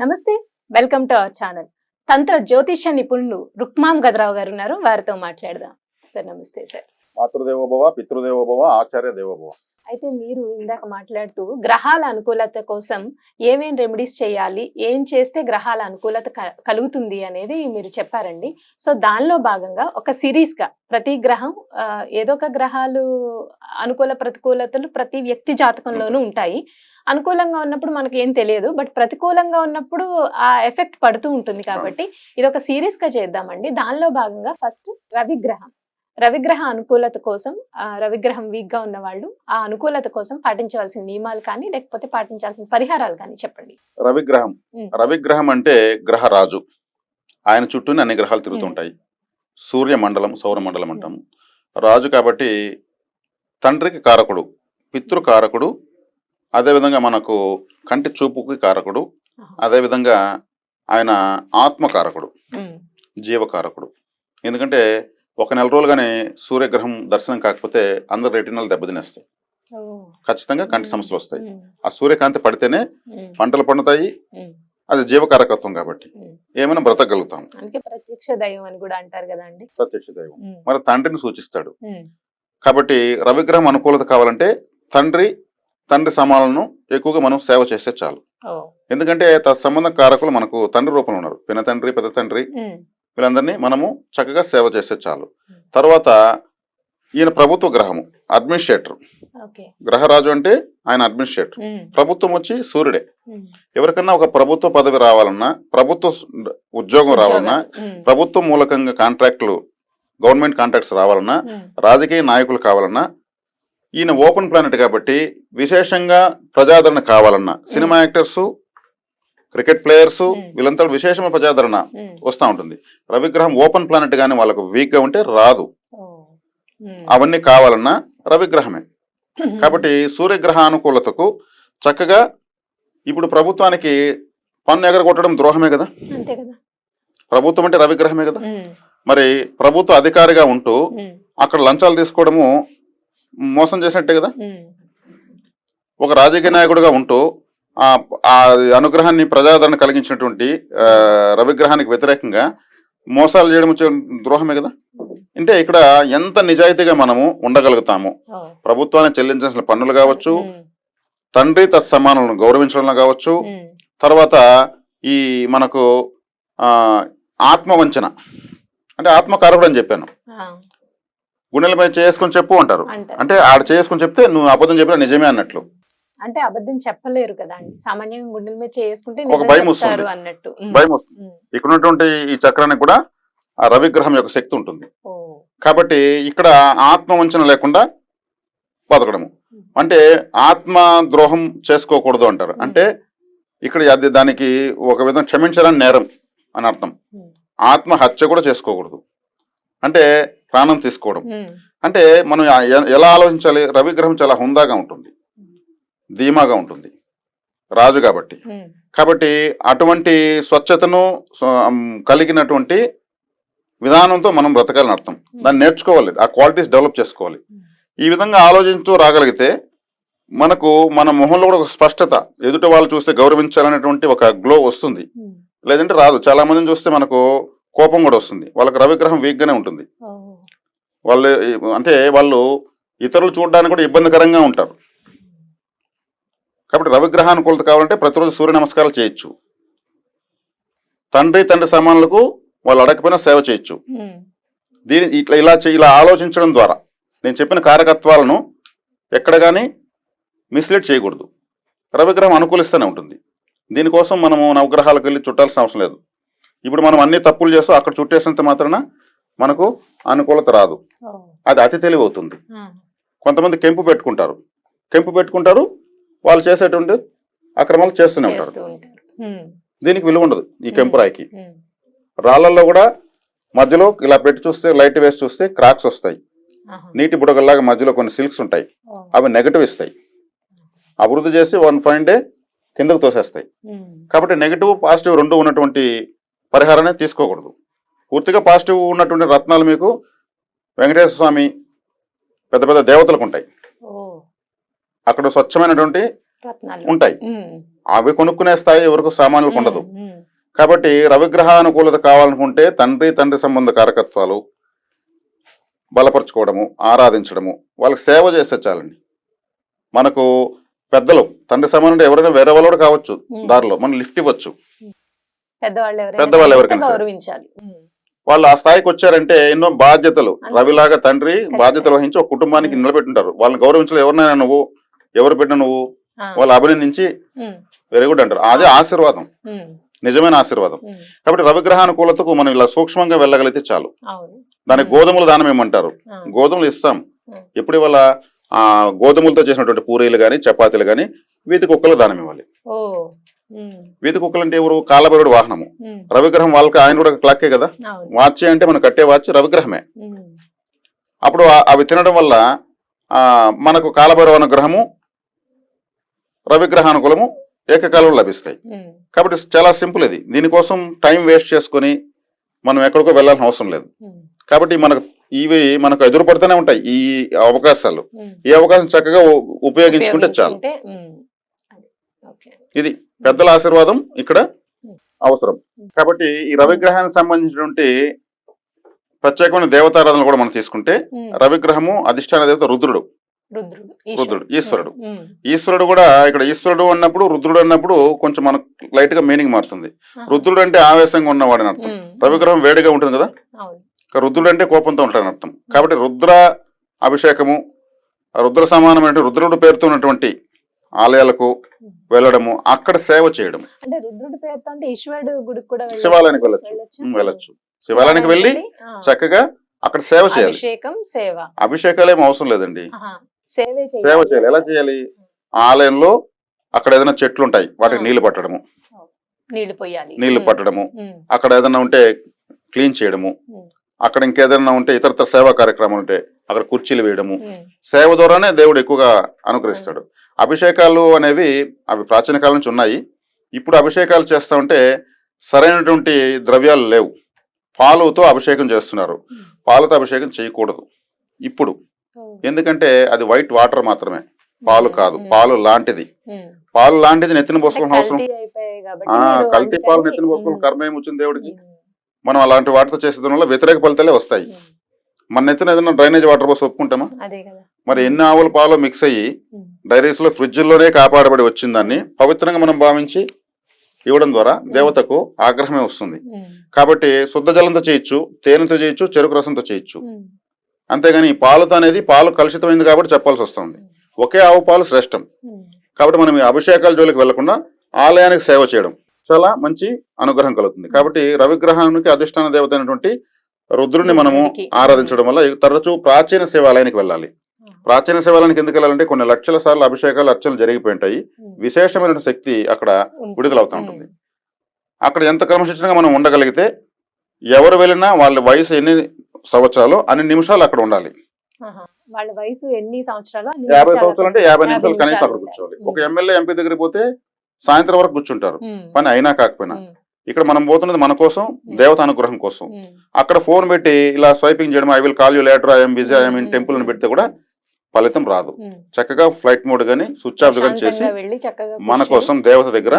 నమస్తే welcome to our channel. తంత్ర జ్యోతిష్య నిపుణులు రుక్మాం గదరావు గారు ఉన్నారు వారితో మాట్లాడదాం. సార్ నమస్తే సార్. మాతృదేవోభవ పితృదేవోభవ ఆచార్య దేవోభవ. అయితే మీరు ఇందాక మాట్లాడుతూ గ్రహాల అనుకూలత కోసం ఏమేం రెమెడీస్ చేయాలి? ఏం చేస్తే గ్రహాల అనుకూలత కలుగుతుంది అనేది మీరు చెప్పారండి. సో దానిలో భాగంగా ఒక సిరీస్గా ప్రతి గ్రహం ఏదో ఒక గ్రహాలు అనుకూల ప్రతికూలతలు ప్రతి వ్యక్తి జాతకంలోనూ ఉంటాయి. అనుకూలంగా ఉన్నప్పుడు మనకి ఏం తెలియదు. బట్ ప్రతికూలంగా ఉన్నప్పుడు ఆ ఎఫెక్ట్ పడుతూ ఉంటుంది కాబట్టి ఇది ఒక సిరీస్గా చేద్దామండి. దానిలో భాగంగా ఫస్ట్ రవిగ్రహం రవిగ్రహ అనుకూలత కోసం రవిగ్రహం వీక్గా ఉన్న వాళ్ళు ఆ అనుకూలత కోసం పాటించవలసిన నియమాలు కానీ లేకపోతే పాటించాల్సిన పరిహారాలు కానీ చెప్పండి. రవిగ్రహం. రవిగ్రహం అంటే గ్రహరాజు. ఆయన చుట్టూనే అన్ని గ్రహాలు తిరుగుతుంటాయి సూర్య మండలం సౌర మండలం అంటాము రాజు కాబట్టి తండ్రికి కారకుడు పితృకారకుడు అదేవిధంగా మనకు కంటి చూపుకి కారకుడు అదేవిధంగా ఆయన ఆత్మకారకుడు జీవకారకుడు ఎందుకంటే ఒక నెల రోజులుగానే సూర్యగ్రహం దర్శనం కాకపోతే అందరు రెటినల్ దెబ్బతినేస్తాయి. ఖచ్చితంగా కంటి సమస్యలు వస్తాయి. ఆ సూర్యకాంతి పడితేనే పంటలు పండుతాయి. అది జీవకారకత్వం కాబట్టి. ఏమైనా బ్రతకగలుగుతాం. అందుకే ప్రత్యక్ష దైవం అని కూడా అంటారు కదా అండి ప్రత్యక్ష దైవం. మరి తండ్రిని సూచిస్తాడు. కాబట్టి రవిగ్రహం అనుకూలత కావాలంటే తండ్రి తండ్రి సమాలను ఎక్కువగా మనం సేవ చేస్తే చాలు. ఎందుకంటే తత్సంబంధ కారకులు మనకు తండ్రి రూపంలో ఉన్నారు. పిన తండ్రి పెద్ద తండ్రి వీళ్ళందరినీ మనము చక్కగా సేవ చేస్తే చాలు. తర్వాత ఈయన ప్రభుత్వ గ్రహము అడ్మినిస్ట్రేటర్ గ్రహరాజు అంటే ఆయన అడ్మినిస్ట్రేటర్ ప్రభుత్వం వచ్చి సూర్యుడే. ఎవరికన్నా ఒక ప్రభుత్వ పదవి రావాలన్నా ప్రభుత్వ ఉద్యోగం రావాలన్నా ప్రభుత్వం మూలకంగా కాంట్రాక్టులు గవర్నమెంట్ కాంట్రాక్ట్స్ రావాలన్నా రాజకీయ నాయకులు కావాలన్నా ఈయన ఓపెన్ ప్లానెట్ కాబట్టి విశేషంగా ప్రజాదరణ కావాలన్నా సినిమా యాక్టర్స్ క్రికెట్ ప్లేయర్స్. వీళ్ళంతా విశేషమైన ప్రజాదరణ వస్తూ ఉంటుంది. రవిగ్రహం ఓపెన్ ప్లానెట్ కానీ వాళ్ళకు వీక్గా ఉంటే రాదు. అవన్నీ కావాలన్నా రవిగ్రహమే. కాబట్టి సూర్యగ్రహ అనుకూలతకు చక్కగా ఇప్పుడు ప్రభుత్వానికి పన్ను ఎగరగొట్టడం ద్రోహమే కదా? ప్రభుత్వం అంటే రవిగ్రహమే కదా? మరి ప్రభుత్వ అధికారిగా ఉంటూ అక్కడ లంచాలు తీసుకోవడము మోసం చేసినట్టే కదా? ఒక రాజకీయ నాయకుడిగా ఉంటూ ఆ ఆ అనుగ్రహాన్ని ప్రజాదరణ కలిగించినటువంటి రవిగ్రహానికి వ్యతిరేకంగా మోసాలు చేయడం వచ్చే ద్రోహమే కదా? అంటే ఇక్కడ ఎంత నిజాయితీగా మనము ఉండగలుగుతాము? ప్రభుత్వానికి చెల్లించాల్సిన పన్నులు కావచ్చు తండ్రి తత్సమానులను గౌరవించడంలో కావచ్చు తర్వాత ఈ మనకు ఆ ఆత్మవంచన. అంటే ఆత్మకారకుడు అని చెప్పాను. గుండెల మీద చేసుకొని చెప్పు అంటారు. అంటే ఆడ చేసుకొని చెప్తే నువ్వు అబద్ధం చెప్పినా నిజమే అన్నట్లు. అంటే అబద్ధం చెప్పలేరు కదా అండి. సామాన్యంగా గుండెల మీద చేసుకుంటే. అన్నట్టు. భయం వస్తుంది. ఇక్కడ ఉన్నటువంటి ఈ చక్రానికి కూడా ఆ రవిగ్రహం యొక్క శక్తి ఉంటుంది. కాబట్టి ఇక్కడ ఆత్మవంచన లేకుండా బతకడము. అంటే ఆత్మ ద్రోహం చేసుకోకూడదు అంటారు. అంటే ఇక్కడ అది దానికి ఒక విధంగా క్షమించడానికి నేరం అని అర్థం. ఉమ్, ఆత్మహత్య కూడా చేసుకోకూడదు. అంటే ప్రాణం తీసుకోవడం. అంటే మనం ఎలా ఆలోచించాలి? రవిగ్రహం చాలా హుందాగా ఉంటుంది. ధీమాగా ఉంటుంది. రాజు కాబట్టి. కాబట్టి అటువంటి స్వచ్ఛతను కలిగినటువంటి విధానంతో మనం బ్రతకాలని అర్థం. దాన్ని నేర్చుకోవాలి. ఆ క్వాలిటీస్ డెవలప్ చేసుకోవాలి. ఈ విధంగా ఆలోచించూ రాగలిగితే మనకు మన మొహంలో కూడా ఒక స్పష్టత ఎదుటి వాళ్ళు చూస్తే గౌరవించాలనేటువంటి ఒక గ్లో వస్తుంది. లేదంటే రాదు. చాలా మందిని చూస్తే మనకు కోపం కూడా వస్తుంది. వాళ్ళకి రవిగ్రహం వీక్ గానే ఉంటుంది వాళ్ళు అంటే వాళ్ళు ఇతరులు చూడడానికి కూడా ఇబ్బందికరంగా ఉంటారు. కాబట్టి రవిగ్రహానుకూలత కావాలంటే ప్రతిరోజు సూర్య నమస్కారాలు చేయొచ్చు. తండ్రి తండ్రి సమానులకు వాళ్ళు అడగకపోయినా సేవ చేయొచ్చు. దీని ఇట్లా ఇలా ఇలా ఆలోచించడం ద్వారా నేను చెప్పిన కారకత్వాలను ఎక్కడ కానీ మిస్లీడ్ చేయకూడదు. రవిగ్రహం అనుకూలిస్తూనే ఉంటుంది. దీనికోసం మనము నవగ్రహాలకు వెళ్ళి చుట్టాల్సిన అవసరం లేదు. ఇప్పుడు మనం అన్ని తప్పులు చేస్తూ అక్కడ చుట్టేసినంత మాత్రాన మనకు అనుకూలత రాదు. అది అతి తెలివి అవుతుంది కొంతమంది కెంపు పెట్టుకుంటారు. కెంపు పెట్టుకుంటారు వాళ్ళు చేసేటువంటి అక్రమాలు చేస్తూనే ఉంటారు. దీనికి విలువ ఉండదు ఈ కెంపు రాయికి ఉమ్, రాళ్ళల్లో కూడా మధ్యలో ఇలా పెట్టి చూస్తే లైట్ వేసి చూస్తే క్రాక్స్ వస్తాయి. నీటి బుడగల్లాగా మధ్యలో కొన్ని సిల్క్స్ ఉంటాయి. అవి నెగటివ్ ఇస్తాయి. అభివృద్ధి చేసి వన్ ఫైన్ డే కిందకు తోసేస్తాయి. కాబట్టి నెగటివ్ పాజిటివ్ రెండు ఉన్నటువంటి పరిహారాన్ని తీసుకోకూడదు. పూర్తిగా పాజిటివ్ ఉన్నటువంటి రత్నాలు మీకు వెంకటేశ్వర స్వామి పెద్ద పెద్ద దేవతలకు ఉంటాయి. అక్కడ స్వచ్ఛమైనటువంటి ఉంటాయి. అవి కొనుక్కునే స్థాయి ఎవరికి సామాన్యులకు ఉండదు కాబట్టి రవిగ్రహానుకూలత కావాలనుకుంటే తండ్రి తండ్రి సంబంధ కారకత్వాలు బలపరచుకోవడము ఆరాధించడము వాళ్ళకి సేవ చేస్తే చాలండి. మనకు పెద్దలు తండ్రి సమానుడు ఎవరైనా వేరే వాళ్ళు కూడా కావచ్చు. దారిలో మనం లిఫ్ట్ ఇవ్వచ్చు. పెద్దవాళ్ళు ఎవరికైనా. గౌరవించాలి. వాళ్ళు ఆ స్థాయికి వచ్చారంటే ఎన్నో బాధ్యతలు. రవిలాగా తండ్రి. బాధ్యతలు వహించి ఒక కుటుంబానికి. నిలబెట్టుంటారు. వాళ్ళని గౌరవించలేదు ఎవరినైనా నువ్వు ఎవరు పెట్టిన నువ్వు? వాళ్ళు అభినందించి వెరీ గుడ్ అంటారు. అదే ఆశీర్వాదం. నిజమైన ఆశీర్వాదం. కాబట్టి రవిగ్రహానుకూలతకు మనం ఇలా సూక్ష్మంగా వెళ్ళగలిగితే చాలు. దానికి. గోధుమల దానం ఏమంటారు? గోధుమలు ఇస్తాం. ఎప్పుడు ఇవాళ ఆ గోధుమలతో చేసినటువంటి పూరీలు కానీ చపాతీలు కానీ వీధి కుక్కలు దానం ఇవ్వాలి. వీధి కుక్కలు అంటే ఎవరు? కాలభైరుడు వాహనము. రవిగ్రహం వాళ్ళకి ఆయన కూడా క్లాక్కే కదా? వాచ్ అంటే మనం కట్టే వాచ్ రవిగ్రహమే. అప్పుడు అవి తినడం వల్ల ఆ మనకు కాలభైరవ అనుగ్రహము రవిగ్రహానుకూలము ఏకకాలంలో లభిస్తాయి. కాబట్టి చాలా సింపుల్ ఇది. దీనికోసం టైం వేస్ట్ చేసుకొని మనం ఎక్కడికో వెళ్ళాల్సిన అవసరం లేదు. కాబట్టి మనకు ఇవి మనకు ఎదురుపడుతూనే ఉంటాయి ఈ అవకాశాలు. ఈ అవకాశం చక్కగా ఉపయోగించుకుంటే చాలు. ఇది పెద్దల ఆశీర్వాదం ఇక్కడ అవసరం. కాబట్టి ఈ రవిగ్రహానికి సంబంధించినటువంటి ప్రత్యేకమైన దేవతారాధనలు కూడా మనం తీసుకుంటే రవిగ్రహము అధిష్టాన దేవత రుద్రుడు. రుద్రుడు ఈశ్వరుడు. ఈశ్వరుడు. కూడా ఇక్కడ ఈశ్వరుడు అన్నప్పుడు రుద్రుడు అన్నప్పుడు కొంచెం మనకు లైట్గా మీనింగ్ మారుతుంది. రుద్రుడు అంటే ఆవేశంగా ఉన్నవాడు అని అర్థం. రవిగ్రహం వేడిగా ఉంటుంది కదా? రుద్రుడు అంటే కోపంతో ఉంటాడని అర్థం. కాబట్టి రుద్ర అభిషేకము రుద్ర సమానమైన రుద్రుడు పేరుతో ఉన్నటువంటి ఆలయాలకు వెళ్ళడము అక్కడ సేవ చేయడం అంటే రుద్రుడి పేరుతో అంటే ఈశ్వరుడు గుడికి కూడా వెళ్ళొచ్చు. శివాలయానికి వెళ్ళొచ్చు. వెళ్ళొచ్చా? శివాలయానికి వెళ్ళి చక్కగా అక్కడ సేవ చేయాలి. అభిషేకం సేవ. అభిషేకాలు ఏం అవసరం లేదండి. సేవే చేయాలి. ఎలా చేయాలి? ఆలయంలో అక్కడ ఏదైనా చెట్లు ఉంటాయి వాటికి. నీళ్ళు పట్టడము. నీళ్ళు పోయాలి. నీళ్ళు పట్టడము. అక్కడ ఏదైనా ఉంటే క్లీన్ చేయడము. అక్కడ ఇంకేదైనా ఉంటే ఇతరత్ర సేవా కార్యక్రమాలు ఉంటే అక్కడ కుర్చీలు వేయడము. సేవ ద్వారానే దేవుడు ఎక్కువగా అనుగ్రహిస్తాడు. అభిషేకాలు అనేవి అవి ప్రాచీన కాలం నుంచి ఉన్నాయి. ఇప్పుడు అభిషేకాలు చేస్తా ఉంటే సరైనటువంటి ద్రవ్యాలు లేవు. పాలుతో అభిషేకం చేస్తున్నారు. పాలతో అభిషేకం చేయకూడదు. ఇప్పుడు ఎందుకంటే అది వైట్ వాటర్ మాత్రమే. పాలు కాదు. పాలు లాంటిది. పాలు లాంటిది నెత్తిన పోసుకోవాల్సిన అవసరం. కల్తీ పాలు నెత్తిన పోసుకోవడం కర్మ ఏమొచ్చింది దేవుడికి? మనం అలాంటి వాటితో చేసేదాని వల్ల వ్యతిరేక ఫలితాలే వస్తాయి. మన నెత్తిన ఏదైనా డ్రైనేజ్ వాటర్ పోసి ఒప్పుకుంటామా? మరి ఎన్ని ఆవుల పాలు మిక్స్ అయ్యి డైరీస్లో ఫ్రిడ్జ్లోనే కాపాడబడి వచ్చిందాన్ని పవిత్రంగా మనం భావించి ఇవ్వడం ద్వారా దేవతకు ఆగ్రహమే వస్తుంది. కాబట్టి శుద్ధ జలంతో చేయొచ్చు తేనెతో చేయొచ్చు చెరుకు రసంతో చేయొచ్చు. అంతేగాని ఈ పాలతో అనేది పాలు కలుషితమైంది కాబట్టి చెప్పాల్సి వస్తుంది. ఒకే ఆవు పాలు శ్రేష్టం. కాబట్టి మనం ఈ అభిషేకాల జోలికి వెళ్ళకుండా ఆలయానికి సేవ చేయడం చాలా మంచి అనుగ్రహం కలుగుతుంది. కాబట్టి రవిగ్రహానికి అధిష్టాన దేవత అయినటువంటి రుద్రుని మనము. ఆరాధించడం వల్ల తరచూ ప్రాచీన శివాలయానికి వెళ్ళాలి. ప్రాచీన శివాలయానికి ఎందుకు వెళ్ళాలంటే కొన్ని లక్షల సార్లు అభిషేకాలు అర్చనలు జరిగిపోయి ఉంటాయి. విశేషమైన శక్తి అక్కడ విడుదలవుతూ ఉంటుంది. అక్కడ ఎంత క్రమశిక్షణగా మనం ఉండగలిగితే ఎవరు వెళ్ళినా వాళ్ళ వయసు ఎన్ని సంవత్సరాలు అన్ని నిమిషాలు అక్కడ ఉండాలి. ఆహా. వాళ్ళ వయసు ఎన్ని సంవత్సరాలు అన్ని యాభై సంవత్సరాలు అంటే యాభై నిమిషాలు కనీసం అక్కడ. కూర్చోవాలి. ఒక ఎమ్మెల్యే ఎంపీ దగ్గరికి పోతే సాయంత్రం వరకు కూర్చుంటారు. పని అయినా కాకపోయినా. ఇక్కడ మనం పోతున్నది మన కోసం దేవత అనుగ్రహం కోసం. అక్కడ ఫోన్ పెట్టి ఇలా స్వైపింగ్ చేయడం I will call you later I'm busy I'm in temple అని పెడితే కూడా ఫలితం రాదు. చక్కగా ఫ్లైట్ మోడ్ గానీ స్విచ్ ఆఫ్ కానీ చేసి మన కూర్చొని, కోసం దేవత దగ్గర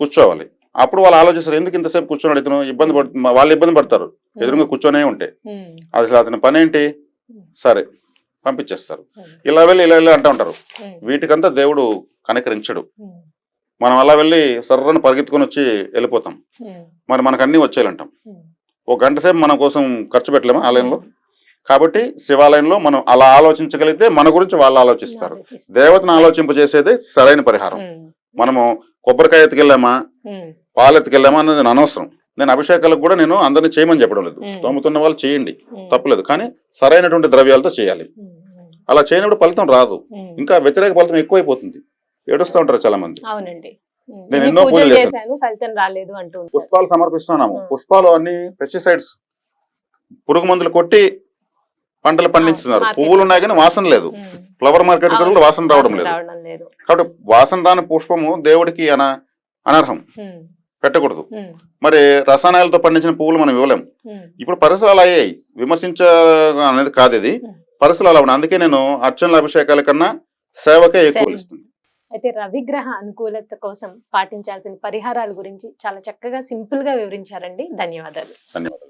కూర్చోవాలి. అప్పుడు వాళ్ళు ఆలోచిస్తారు ఎందుకు ఇంతసేపు కూర్చోన్నాడు ఇతను ఇబ్బంది పడుతుంది వాళ్ళు ఇబ్బంది పడతారు. ఎదురుగా కూర్చొనే ఉంటే. అసలు అతని పని ఏంటి సరే పంపించేస్తారు. ఇలా వెళ్ళి ఇలా వెళ్ళి అంటూ ఉంటారు. వీటికంతా దేవుడు కనికరించడు. మనం అలా వెళ్ళి సర్రను పరిగెత్తుకొని వచ్చి వెళ్ళిపోతాం. మరి మనకు అన్ని వచ్చేయాలంటాం. ఒక గంట సేపు మన కోసం ఖర్చు పెట్టలేమా ఆలయంలో కాబట్టి శివాలయంలో మనం అలా ఆలోచించగలిగితే మన గురించి వాళ్ళు ఆలోచిస్తారు. దేవతను ఆలోచింపజేసేదే సరైన పరిహారం. మనము కొబ్బరికాయ ఎత్తుకెళ్ళామా? పాలు ఎత్తుకెళ్ళామా అన్నది నా అనవసరం. నేను అభిషేకాలకు కూడా నేను అందరినీ చేయమని చెప్పడం లేదు. స్తోమతున్న వాళ్ళు చేయండి. తప్పలేదు. కానీ సరైనటువంటి ద్రవ్యాలతో చేయాలి. అలా చేయనప్పుడు ఫలితం రాదు. ఇంకా వ్యతిరేక ఫలితం ఎక్కువైపోతుంది. ఏడుస్తూ ఉంటారు చాలా మంది అవునండి నేను ఎన్నో పూజలు పూజలు చేశాను. చేశాను ఫలితం రాలేదు అంటూ ఉంటారు. పుష్పాలు సమర్పిస్తున్నాము. పుష్పాలు అన్ని పెస్టిసైడ్స్ పురుగు మందులు కొట్టి పంటలు పండించుతున్నారు. పువ్వులు ఉన్నాయి కానీ వాసన లేదు. Flower market. కూడా వాసన రావడం లేదు. కాబట్టి వాసన రాని పుష్పము దేవుడికి అన అనర్హం. పెట్టకూడదు. మరి రసాయనాలతో పండించిన పువ్వులు మనం ఇవ్వలేం. ఉమ్, ఇప్పుడు పరిసరాలు అలా అయ్యాయి. విమర్శించ అనేది కాదు ఇది. పరిసరాలు అలా ఉన్నాయి అందుకే నేను అర్చనల అభిషేకాల కన్నా సేవకే ఎక్కువ. ఇస్తుంది. అయితే రవిగ్రహ అనుకూలత కోసం పాటించాల్సిన పరిహారాల గురించి చాలా చక్కగా సింపుల్గా వివరించారండి. ధన్యవాదాలు. ధన్యవాదాలు.